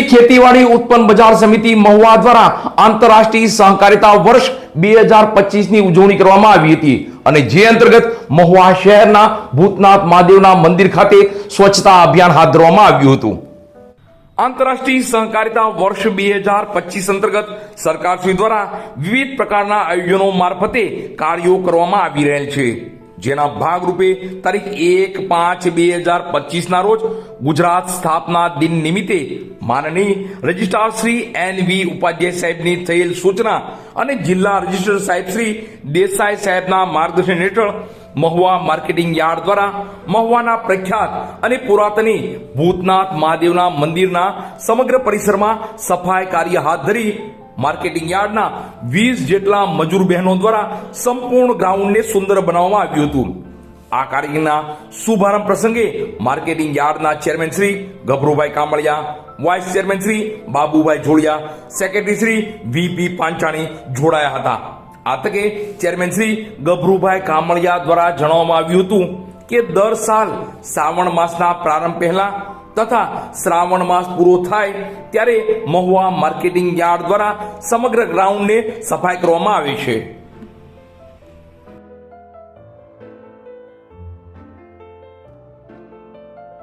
શ્રી ખેતીવાડી ઉત્પન્ન બજાર સમિતિ મહુવા દ્વારા આંતરરાષ્ટ્રીય સહકારિતા વર્ષ બે હજાર પચીસની ઉજવણી કરવામાં આવી હતી. અને જે અંતર્ગત મહુવા શહેરના ભૂતનાથ મહાદેવના મંદિર ખાતે સ્વચ્છતા અભિયાન હાથ ધરવામાં આવ્યું હતું. આંતરરાષ્ટ્રીય સહકારિતા વર્ષ બે હજાર પચીસ અંતર્ગત સરકારશ્રી દ્વારા વિવિધ પ્રકારના આયોજનો મારફતે કાર્યો કરવામાં આવી રહેલ છે. જેના ભાગરૂપે તારીખ એક પાંચ બે હજાર પચીસના રોજ ગુજરાત સ્થાપના દિન નિમિત્તે માનનીય registrar Shri N V Upadhyay સાહેબની થયેલ સૂચના અને જિલ્લા રજિસ્ટ્રાર સાહેબ શ્રી દેસાઈ સાહેબના માર્ગદર્શન હેઠળ મહુવા માર્કેટિંગ યાર્ડ દ્વારા મહુવાના પ્રખ્યાત અને પુરાતની ભૂતનાથ મહાદેવના મંદિરના સમગ્ર પરિસરમાં સફાઈ કાર્ય હાથ ધરી માર્કેટિંગ યાર્ડના વીસ જેટલા મજૂર બહેનો દ્વારા સંપૂર્ણ ગ્રાઉન્ડને સુંદર બનાવવામાં આવ્યું હતું. આ કાર્યક્રમના શુભારંભ પ્રસંગે માર્કેટિંગ યાર્ડના chairman Shri Gabharubhai Kamaliya, vice chairman Shri Babubhai Jodiya secretary Shri VP Panchani જોડાયા હતા. આ તકે ચેરમેન શ્રી ગભરુભાઈ કામળિયા દ્વારા જણાવવામાં આવ્યું હતું કે દર સાલ શ્રાવણ માસના પ્રારંભ પહેલા તથા શ્રાવણ માસ પૂરો થાય ત્યારે મહુવા માર્કેટિંગ યાર્ડ દ્વારા સમગ્ર ગ્રાઉન્ડને સફાઈ કરવામાં આવે છે.